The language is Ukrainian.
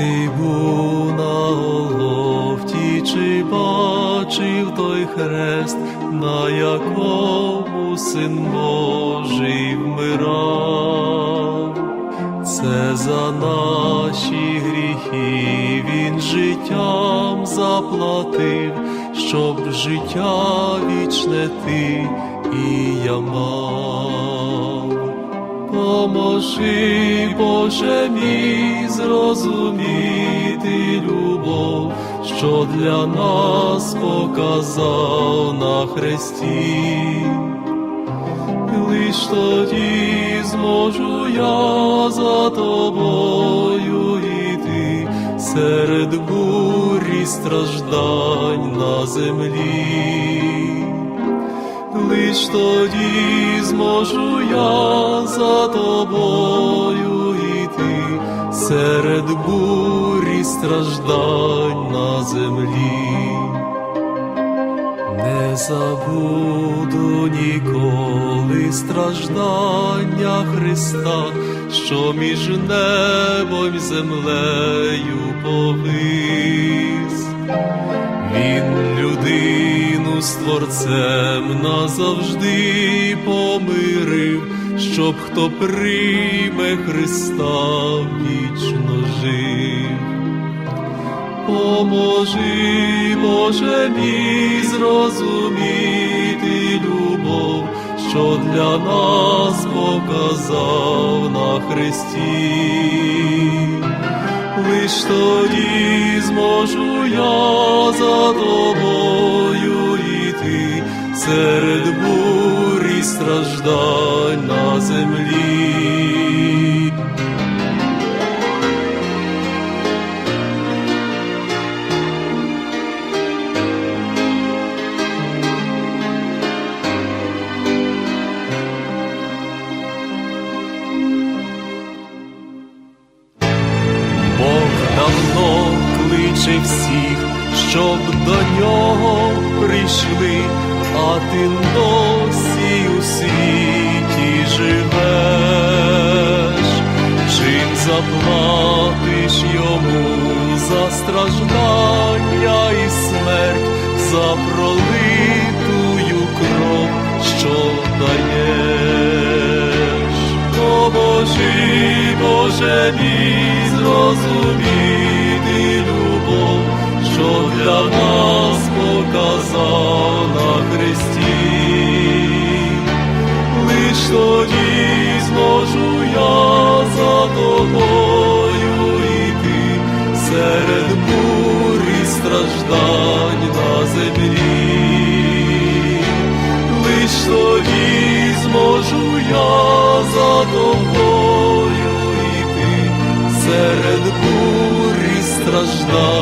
Ти був на Голгофті, чи бачив той хрест, на якому син Божий вмирав? Це за наші гріхи він життям заплатив, щоб життя вічне ти і я мав. Поможи, Боже мій, зрозуміти любов, що для нас показав на хресті. Лиш тоді зможу я за тобою йти серед бурі страждань на землі. Лиш тоді зможу я за тобою йти серед бурі страждань на землі. Не забуду ніколи страждання Христа, що між небом і землею повис. З Творцем назавжди помирив, щоб хто прийме Христа вічно жив. Поможи, Боже мій, зрозуміти любов, що для нас показав на Христі. Лиш тоді зможу я за тобою йти серед бурі страждань на землі. Давно кличе всіх, щоб до нього прийшли, а ти досі у світі живеш, чим заплатиш йому за страждання і смерть, за пролитую кров, що даєш. Поможи, Боже мій, зрозуміти любов, що для нас показав тоді зможу я за тобою йти. Серед бурі страждань на землі. Лиш тоді зможу я за тобою йти. Серед бурі страждань